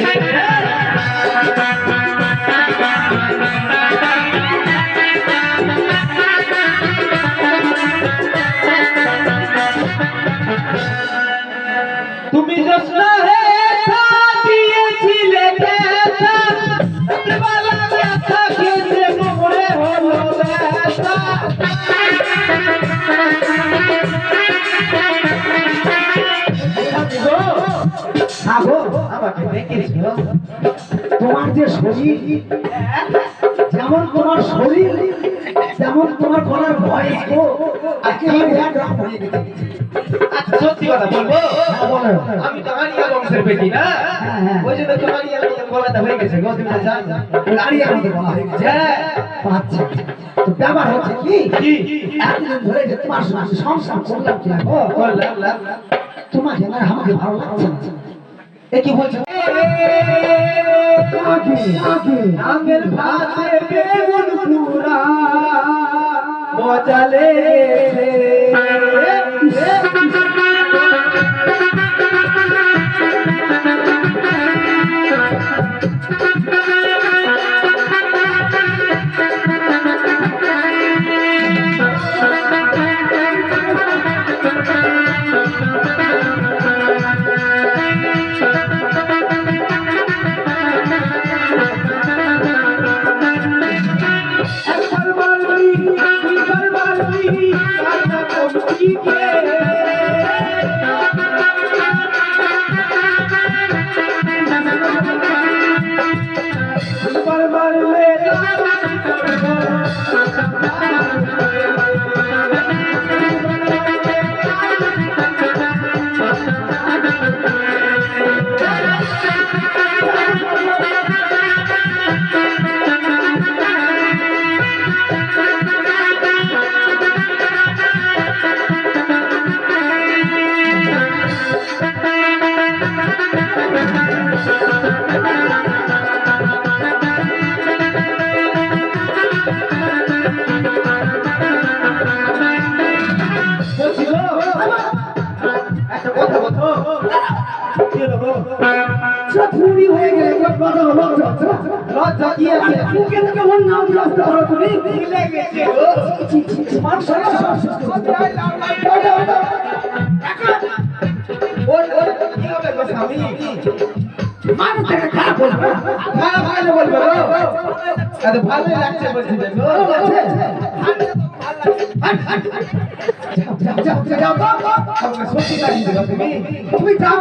ছায়া তোমার যে শরীর যেমন তোমার শরীর তেমন তোমার গলার ভয়েস গো। একেবারে একরকম হয়ে গেছে। সত্যি কথা বলব? আমি তো বংশের বেটি না। ওই জন্য তো গলাটা হয়ে গেছে গো তুমি তো জানো। আমাদের বলা হয়ে গেছে। আচ্ছা তো ব্যাপার হচ্ছে কি কি? এতদিন ধরে যে তোমার সংসার করলাম কি গো তোমাকে না আমাকে ভালো লাগছে না। এ কি বলছো? আমের ভাতে বেগুন পুরা মজালে লেগেছে। একবার you get? চুরি হয়ে গেলে হলো লজ্জা লজ্জা কি আছে থেকে ওর নাম লজ্জা হলো তুমি। কি লেগেছে গো মানুষ হয়ে ওর ওর কি হবে গো স্বামী মানুষ থেকে খারাপ বলব ভালো ভালো বলবে আরে ভালোই লাগছে বলছি ভালো লাগছে? তুমি যাও।